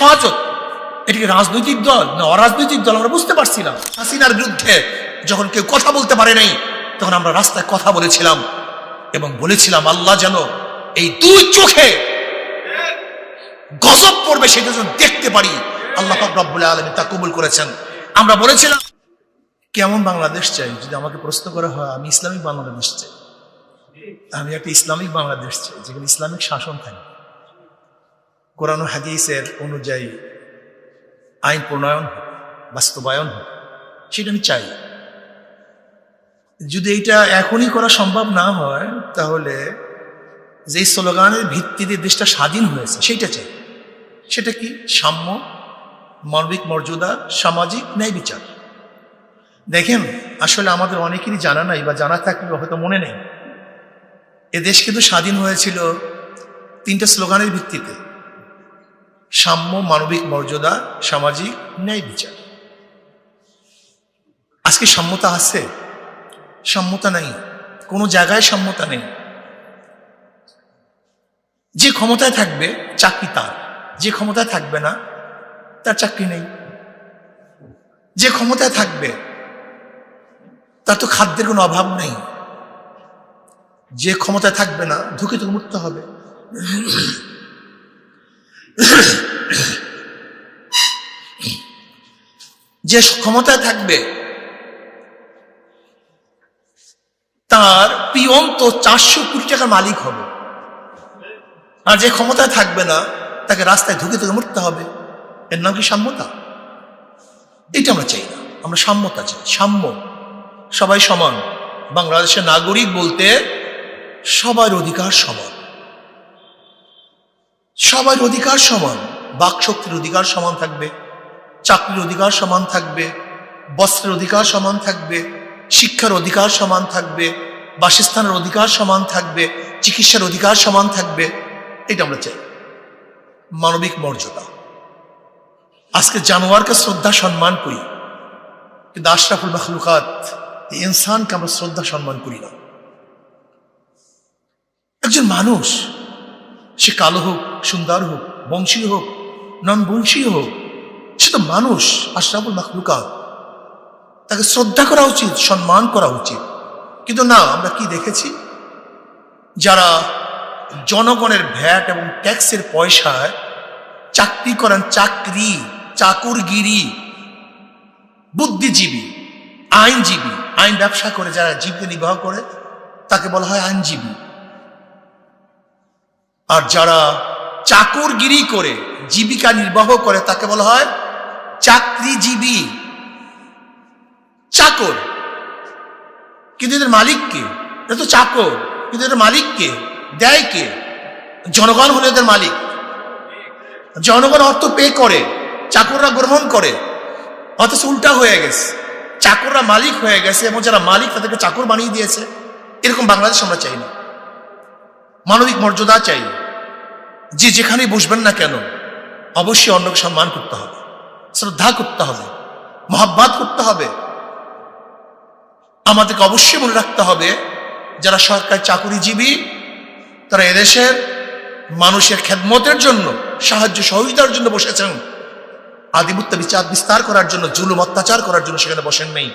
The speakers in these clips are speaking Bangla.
হেফাজত। এটিকে রাজনৈতিক দল? না অরাজনৈতিক দল? আমরা বুঝতে পারছি না। হাসিনার বিরুদ্ধে যখন কেউ কথা বলতে পারে নাই, তখন আমরা রাস্তায় কথা বলেছিলাম এবং বলেছিলাম, আল্লাহ যেন এই দুই চোখে গজব পড়বে, সেটা যেন দেখতে পারি। আল্লাহ রব্বুল আলমী তা কবুল করেছেন। আমরা বলেছিলাম, কেমন বাংলাদেশ চাই? যদি আমাকে প্রশ্ন করা হয়, আমি ইসলামিক বাংলাদেশ চাই। আমি একটা ইসলামিক বাংলাদেশ চাই, যেখানে ইসলামিক শাসন থাকে। কোরআন হাদিসের অনুযায়ী আইন প্রণয়ন হোক, বাস্তবায়ন হোক, সেটা আমি চাই। যদি এটা এখনই করা সম্ভব না হয়, তাহলে যেই স্লোগানের ভিত্তিতে দেশটা স্বাধীন হয়েছে, সেটা চাই। সেটা কি? সাম্য, মানবিক মর্যাদা, সামাজিক ন্যায় বিচার। দেখেন, আসলে আমাদের অনেকেরই জানা নাই বা জানা থাকলেও হয়তো মনে নেই। এ দেশ কিন্তু স্বাধীন হয়েছিল তিনটা স্লোগানের ভিত্তিতে। সাম্য মানবিক মর্যাদা সামাজিক ন্যায় বিচার। আজকে সাম্যতা আছে? সাম্যতা নেই। কোনো জায়গায় সাম্যতা নেই। যে ক্ষমতায় থাকবে, চাকরি তার। যে ক্ষমতায় থাকবে না, তার চাকরি নেই। যে ক্ষমতায় থাকবে, তার তো খাদ্যের কোনো অভাব নেই। যে ক্ষমতায় থাকবে না, ধুকে তো মুক্ত হবে। যে ক্ষমতায় থাকবে, তার পিয়ন তো চারশো কোটি টাকার মালিক হবে। আর যে ক্ষমতায় থাকবে না, তাকে রাস্তায় ধুকে ধুকে মরতে হবে। এর নাম কি সাম্যতা? এটা আমরা চাই না। আমরা সাম্যতা চাই। সাম্য। সবাই সমান। বাংলাদেশের নাগরিক বলতে সবার অধিকার সমান। সবার অধিকার সমান বাক শক্তির অধিকার সমান থাকবে, চাকরির অধিকার সমান থাকবে, বস্ত্রের অধিকার সমান থাকবে, শিক্ষার অধিকার সমান থাকবে, বাসস্থানের অধিকার সমান থাকবে, চিকিৎসার অধিকার সমান থাকবে, এটা আমরা চাই। মানবিক মর্যাদা। আজকে জানোয়ারকে শ্রদ্ধা সম্মান করি, কিন্তু আশরাফুল মখলুকাত, এই ইনসানকে আমরা শ্রদ্ধা সম্মান করি না। একজন মানুষ সে কালো হোক, সুন্দর হোক, বংশীয় হোক নন বংশীয় হোক, সে তো মানুষ, আশরাফুল মখলুকাত। তাকে শ্রদ্ধা করা উচিত, সম্মান করা উচিত। কিন্তু না, আমরা কি দেখেছি? যারা জনগণের ভ্যাট এবং ট্যাক্সের পয়সায় চাকরি করেন চাকরি, চাকুরগিরি, বুদ্ধিজীবী, আইনজীবী, আইন ব্যবসা করে যারা জীবিকা নির্বাহ করে, তাকে বলা হয় আইনজীবী। আর যারা চাকরগিরি করে, জীবিকা নির্বাহ করে, তাকে বলা হয় চাকরিজীবী। চাকর। কিন্তু এদের মালিক কে? এটা তো চাকর। কিন্তু এদের মালিক কে? দেয় কে? জনগণ হলো এদের মালিক। জনগণ অর্থ পে করে। চাকররা গ্রহণ করে। অথচ উল্টা হয়ে গেছে। চাকররা মালিক হয়ে গেছে এবং যারা মালিক তাদেরকে চাকর বানিয়ে দিয়েছে। এরকম বাংলাদেশ আমরা চাই না। মানবিক মর্যাদা চাই। যে যেখানেই বসবেন না কেন, অবশ্যই অন্যকে সম্মান করতে হবে, শ্রদ্ধা করতে হবে, মহাব্বাত করতে হবে। আমাদেরকে অবশ্যই মনে রাখতে হবে, যারা সরকারি চাকুরিজীবী, তারা এদেশের মানুষের খেদমতের জন্য, সাহায্য সহযোগিতার জন্য বসেছেন। আদিমত্য বিচার বিস্তার করার জন্য, জুলুম অত্যাচার করার জন্য সেখানে বসেন নেই।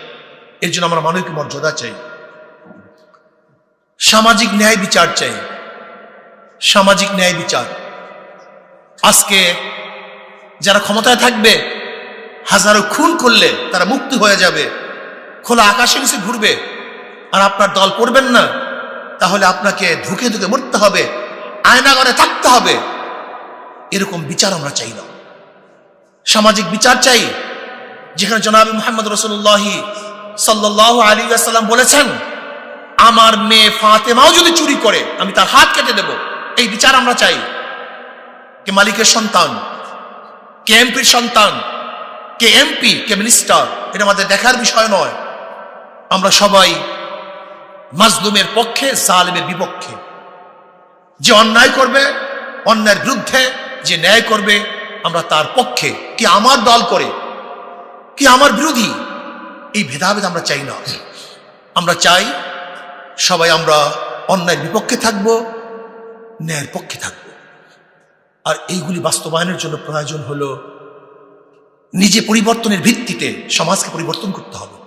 এর জন্য আমরা মানবিক মর্যাদা চাই। সামাজিক ন্যায় বিচার চাই। সামাজিক ন্যায় বিচার। আজকে যারা ক্ষমতায় থাকবে, হাজারো খুন করলে তারা মুক্তি হয়ে যাবে, খোলা আকাশে নিচে ঘুরবে, আর আপনার দল পড়বেন না, তাহলে আপনাকে ধুকে ধুকে মরতে হবে আয়নাগরে থাকতে হবে। এরকম বিচার আমরা চাই না। সামাজিক বিচার চাই, যেখানে জনাবি মোহাম্মদ রসুল্লাহি সাল্লাহ আলী আসাল্লাম বলেছেন, আমার মেয়ে ফাতেমাও যদি চুরি করে, আমি তার হাত কেটে দেব। এই বিচার আমরা চাই। কে মালিকের সন্তান, কে এমপির সন্তান, কে এমপি, কে মিনিস্টার, এটা আমাদের দেখার বিষয় নয়। আমরা সবাই মাজলুমের পক্ষে, জালেমের বিপক্ষে। যে অন্যায় করবে, অন্যায়ের বিরুদ্ধে যে ন্যায় করবে, আমরা তার পক্ষে। কি আমার দল করে, কি আমার বিরোধী, এই ভেদাভেদ আমরা চাই না। আমরা চাই সবাই আমরা অন্যায়ের বিপক্ষে থাকব, ন্যায়ের পক্ষে থাকব। আর এইগুলি বাস্তবায়নের জন্য প্রয়োজন হলো নিজে পরিবর্তনের ভিত্তিতে সমাজকে পরিবর্তন করতে হবে।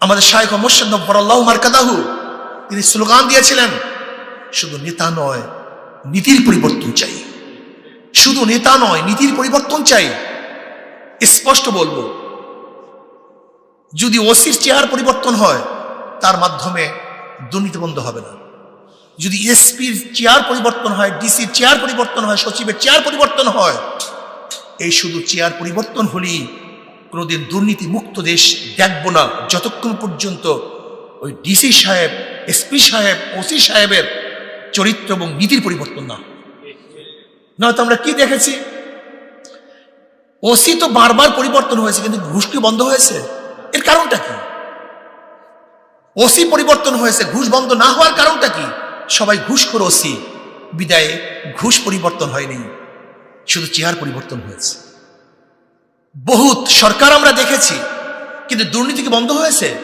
আমাদের শাহেখ মোর্শেদ নব্বরাল্লাহ মার্কাদাহু, তিনি স্লোগান দিয়েছিলেন, শুধু নেতা নয়, নীতির পরিবর্তন চাই। শুধু নেতা নয়, নীতির পরিবর্তন চাই। স্পষ্ট বলব, যদি ওসির চেয়ার পরিবর্তন হয়, তার মাধ্যমে দুর্নীতি বন্ধ হবে না। যদি এসপির চেয়ার পরিবর্তন হয়, ডিসির চেয়ার পরিবর্তন হয়, সচিবের চেয়ার পরিবর্তন হয়, এই শুধু চেয়ার পরিবর্তন হলেই কোনোদিন দুর্নীতি মুক্ত দেশ দেখব না। যতক্ষণ পর্যন্ত ওই ডিসি সাহেব, এসপি সাহেব, ওসি সাহেবের চরিত্র এবং নীতির পরিবর্তন না। নয়তো আমরা কি দেখেছি? ওসি তো বারবার পরিবর্তন হয়েছে, কিন্তু ঘুষ কি বন্ধ হয়েছে? এর কারণটা কি? ওসি পরিবর্তন হয়েছে, ঘুষ বন্ধ না হওয়ার কারণটা কি? সবাই ঘুষ ওসি। বিদায়ে ঘুষ পরিবর্তন হয়নি। শুধু চেয়ার পরিবর্তন হয়েছে। বহুত সরকার আমরা দেখেছি, কিন্তু দুর্নীতি কি বন্ধ হয়েছে?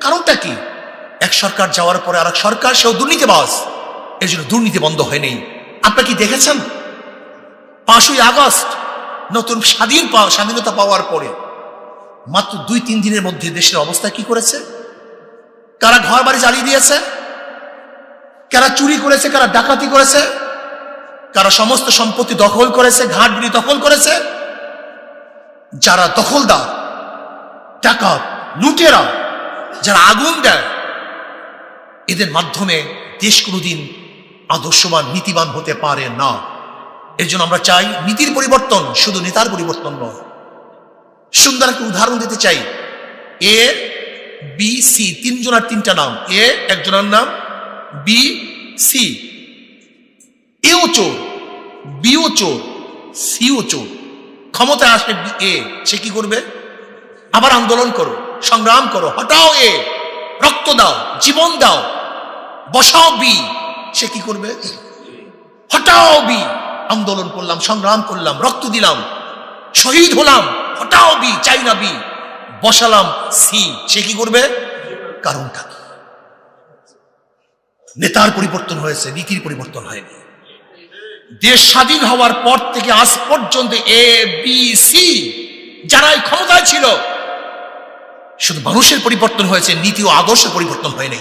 কারণটা কি? এক সরকার যাওয়ার পরে আর সরকার, সেও দুর্নীতি দুর্নীতিবাজ এর জন্য দুর্নীতি বন্ধ হয়নি। আপনারা কি দেখেছেন? পাঁচই আগস্ট, নতুন স্বাধীন পাওয়া স্বাধীনতা পাওয়ার পরে। মাত্র দুই তিন দিনের মধ্যে দেশের অবস্থা কি করেছে? কারা ঘর বাড়ি জ্বালিয়ে দিয়েছে? কারা চুরি করেছে, কারা ডাকাতি করেছে, কারা সমস্ত সম্পত্তি দখল করেছে ঘাটগুলি দখল করেছে, যারা দখলদার, ডাকাত, লুটেরা, যারা আগুন দেয়, এদের মাধ্যমে দেশ কোনোদিন আদর্শবান, নীতিবান হতে পারে না। এর জন্য আমরা চাই নীতির পরিবর্তন, শুধু নেতার পরিবর্তন নয়। সুন্দর একটা উদাহরণ দিতে চাই। এ, বি, সি, তিনজনার তিনটা নাম। এ, একজনের নাম বি সি এও চোর বিও চোর সিও চোর। ক্ষমতায় আসবে এ সে কি করবে? আবার আন্দোলন করো, সংগ্রাম করো, হটাও এ রক্ত দাও, জীবন দাও। বসাও বি সে কি করবে? হটাও বি আন্দোলন করলাম, সংগ্রাম করলাম, রক্ত দিলাম, শহীদ হলাম, হটাও বি চাই না বি বসালাম সি সে কি করবে? কারণটা কি? নেতার পরিবর্তন হয়েছে, নীতির পরিবর্তন হয়নি। দেশ স্বাধীন হওয়ার পর থেকে আজ পর্যন্ত এ বি সি যারা এই ক্ষমতায় ছিল, শুধু মানুষের পরিবর্তন হয়েছে, নীতি ও আদর্শ পরিবর্তন হয়নি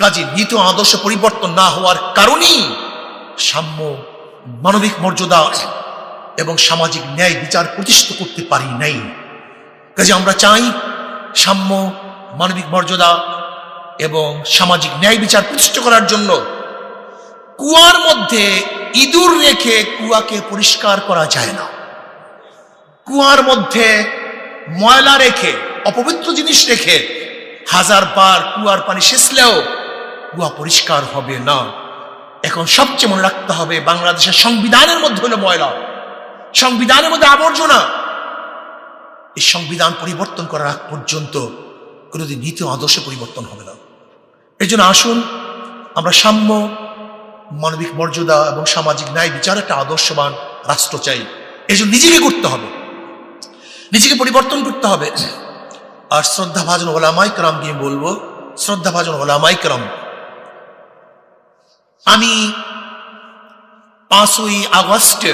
কাজে, নীতি ও আদর্শ পরিবর্তন না হওয়ার কারণেই সাম্য, মানবিক মর্যাদা এবং সামাজিক ন্যায় বিচার প্রতিষ্ঠিত করতে পারি নাই। কাজে, আমরা চাই সাম্য, মানবিক মর্যাদা এবং সামাজিক ন্যায় বিচার প্রতিষ্ঠা করার জন্য কুয়ার মধ্যে ইঁদুর রেখে কুয়াকে পরিষ্কার করা যায় না। কুয়ার মধ্যে ময়লা রেখে, অপবিত্র জিনিস রেখে হাজার বার কুয়ার পানি শেষলেও কুয়া পরিষ্কার হবে না। এখন সবচেয়ে মনে রাখতে হবে, বাংলাদেশের সংবিধানের মধ্যে হলো ময়লা। সংবিধানের মধ্যে আবর্জনা। এই সংবিধান পরিবর্তন করার আগ পর্যন্ত কোনোদিন নীতি আদর্শ পরিবর্তন হবে না। এই জন্য আসুন, আমরা সাম্য, মানবিক মর্যাদা এবং সামাজিক ন্যায় বিচার একটা আদর্শবান রাষ্ট্র চাই। এই জন্য নিজেকে করতে হবে। নিজেকে পরিবর্তন করতে হবে। আর শ্রদ্ধা ভাজন ওলামাই ক্রাম দিয়ে বলব শ্রদ্ধা ভাজন ওলামাই ক্রাম, আমি পাঁচই আগস্টে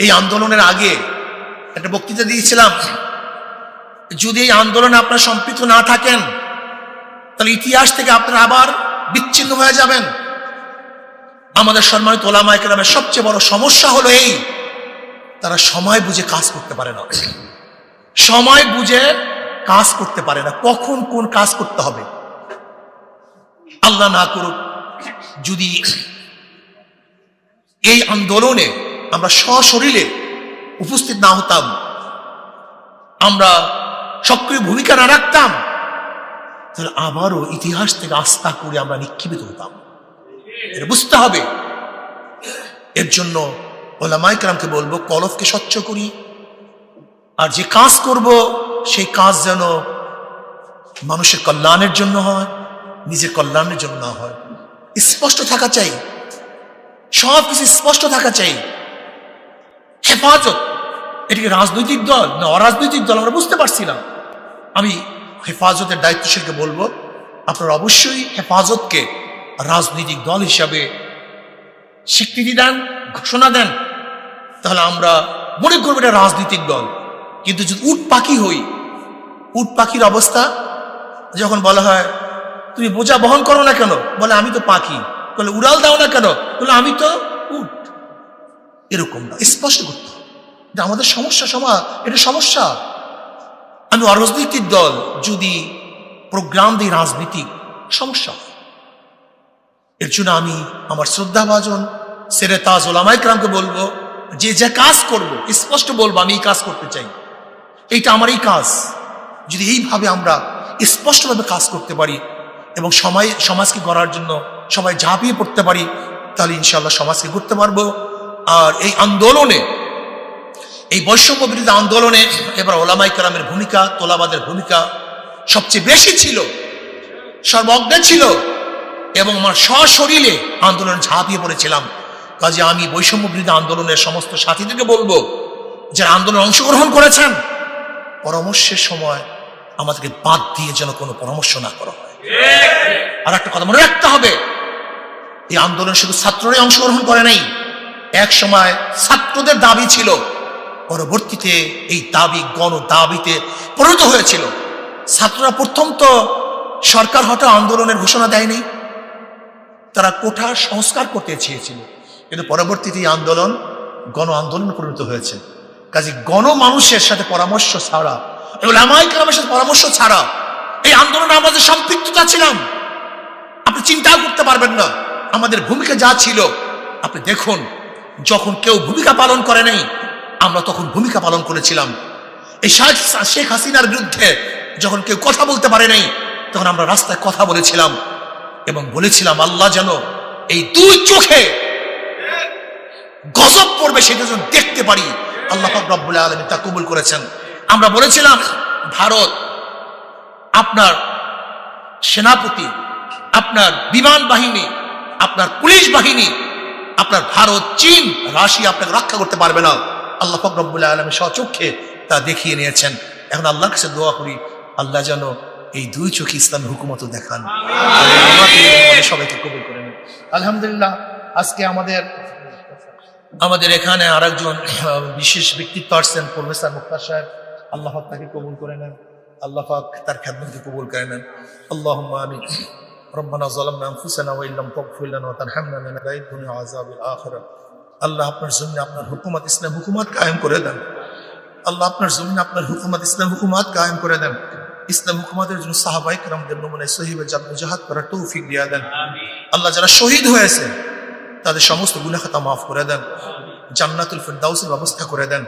এই আন্দোলনের আগে একটা বক্তৃতা দিয়েছিলাম, যদি এই আন্দোলনে আপনারা সম্পৃক্ত না থাকেন তাহলে ইতিহাস থেকে আপনারা আবার বিচ্ছিন্ন হয়ে যাবেন। আমাদের সম্মানিত ওলামা একরামের সবচেয়ে বড় সমস্যা হলো এই, তারা সময় বুঝে কাজ করতে পারে না। সময় বুঝে কাজ করতে পারে না। কখন কোন কাজ করতে হবে? আল্লাহ না করুক, যদি এই আন্দোলনে আমরা সশরীরে উপস্থিত না হতাম, আমরা সক্রিয় ভূমিকা না রাখতাম তাহলে আবারও ইতিহাস থেকে আস্থা করে আমরা নিক্ষিপ্ত হতাম। এটা বুঝতে হবে। এর জন্য ওলামাইকরামকে বলব, কলফকে স্বচ্ছ করি। আর যে কাজ করব, সেই কাজ যেন মানুষের কল্যাণের জন্য হয়, নিজের কল্যাণের জন্য না হয়। স্পষ্ট থাকা চাই। সব কিছু স্পষ্ট থাকা চাই। হেফাজত। এটিকে রাজনৈতিক দল? না, অরাজনৈতিক দল, আমরা বুঝতে পারছি না। আমি হেফাজতের দায়িত্বশীলকে বলব, আপনারা অবশ্যই হেফাজতকে রাজনৈতিক দল হিসাবে স্বীকৃতি দেন, ঘোষণা দেন। তাহলে আমরা মনে করব এটা রাজনৈতিক দল। কিন্তু যদি উট পাখি হই, উট পাখির অবস্থা, যখন বলা হয়, তুমি বোঝা বহন করো না কেন? বলে, আমি তো পাখি। বলে, উড়াল দাও না কেন? বলে, আমি তো উট। এরকম না। স্পষ্ট করতে আমাদের সমস্যা সমা এটা সমস্যা। আমি অরাজনৈতিক দল যদি প্রোগ্রাম দিই রাজনীতিক সমস্যা। এর জন্য আমি আমার শ্রদ্ধাভাজন সেরে তাজ ওলামাইকরামকে বলব, যে যে কাজ করব, স্পষ্ট বলব, আমি এই কাজ করতে চাই। এইটা আমার এই কাজ। যদি এইভাবে আমরা স্পষ্টভাবে কাজ করতে পারি এবং সময়, সমাজকে গড়ার জন্য সবাই ঝাঁপিয়ে পড়তে পারি, তাহলে ইনশাল্লাহ সমাজকে করতে পারব। আর এই আন্দোলনে এই বৈষম্য বিরোধী আন্দোলনে এবার ওলামাই কালামের ভূমিকা, তোলাবাদের ভূমিকা সবচেয়ে বেশি ছিল, সর্বজ্ঞ ছিল এবং আমার সশরীরে আন্দোলন ঝাঁপিয়ে পড়েছিলাম। কাজে আমি বৈষম্য বিরোধী আন্দোলনের সমস্ত সাথীদেরকে বলব, যারা আন্দোলনে অংশগ্রহণ করেছেন, পরামর্শের সময় আমাদেরকে বাদ দিয়ে যেন কোনো পরামর্শ না করা হয়। আর একটা কথা মনে রাখতে হবে, এই আন্দোলন শুধু ছাত্ররাই অংশগ্রহণ করে নাই, এক সময় ছাত্রদের দাবি ছিল পরবর্তীতে এই দাবি, গণ দাবিতে পরিণত হয়েছিল। ছাত্ররা প্রথম তো সরকার হঠাৎ আন্দোলনের ঘোষণা দেয়নি। তারা কোঠা সংস্কার করতে চেয়েছিল। কিন্তু পরবর্তীতে এই আন্দোলন, গণ আন্দোলন পরিণত হয়েছে। কাজে গণ মানুষের সাথে পরামর্শ ছাড়া এবং আমায় কালামের সাথে পরামর্শ ছাড়া এই আন্দোলনে আমাদের সম্পৃক্ততা ছিলাম, আপনি চিন্তাও করতে পারবেন না। আমাদের ভূমিকা যা ছিল, আপনি দেখুন, যখন কেউ ভূমিকা পালন করে নাই আমরা তখন ভূমিকা পালন করেছিলাম। এই শেখ হাসিনার বিরুদ্ধে যখন কেউ কথা বলতে পারে নাই, তখন আমরা রাস্তায় কথা বলেছিলাম এবং বলেছিলাম, আল্লাহ যেন এই দুই চোখে গজব পড়বে, সেটা যেন দেখতে পারি। আল্লাহ রব্বুল আলমী তা কবুল করেছেন। আমরা বলেছিলাম, ভারত আপনার সেনাপতি, আপনার বিমান বাহিনী, আপনার পুলিশ বাহিনী, আপনার ভারত, চীন, রাশিয়া আপনাকে রক্ষা করতে পারবে না। আল্লাহ ফকরবুল্লাহ আলমী স্বচক্ষে তা দেখিয়ে নিয়েছেন এখন আল্লাহর কাছে দোয়া করি আল্লাহ যেন এই দুই চোখে ইসলামী হুকুমত দেখান আল্লাহ আমাকে এবং আমাদের সবাইকে কবুল করে নেন আলহামদুলিল্লাহ আজকে আমাদের আমাদের এখানে আরেকজন আহ, বিশেষ ব্যক্তিত্ব আসছেন প্রফেসর মুক্তার সাহেব আল্লাহ পাক তাকে কবুল করে নেন আল্লাহ পাক তার খ্যাতমকে কবুল করে নেন আল্লাহ আমি ربنا ظلمنا انفسنا وان لم تغفر لنا وترحمنا لنكونن الدنيا وعذاب الاخره আল্লাহ আপনার জমিনে আপনার হুকুমত ইসলাম হুকুমত কায়েম করে দেন। আল্লাহ আপনার জমিনে আপনার হুকুমাত ইসলাম হুকুমাত কায়েম করে দেন। ইসলাম হুকুমাতের জন্য সাহাবাই কেরামদের নমুনায় সহিবে জাত করার তৌফিক দিয়া দেন। আল্লাহ যারা শহীদ হয়েছে তাদের সমস্ত গুনাখাতা মাফ করে দেন। জান্নাতুল ফিরদাউসের ব্যবস্থা করে দেন।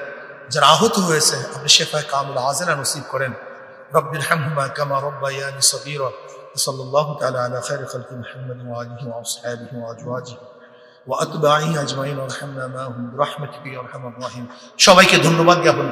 যারা আহত হয়েছে আপনি শেফায় কামুল আজেরা নসিব করেন। রব্বির হামহুমা কামা রব্বায়ানি সগীরা। সাল্লাল্লাহু তাআলা আলা খায়রি খালকি মুহাম্মাদিন ওয়া আলিহি ওয়া আসহাবিহি واتباعي أجمعين وارحمنا معهم برحمتك يا أرحم الراحمين. সবাইকে ধন্যবাদ জ্ঞাপন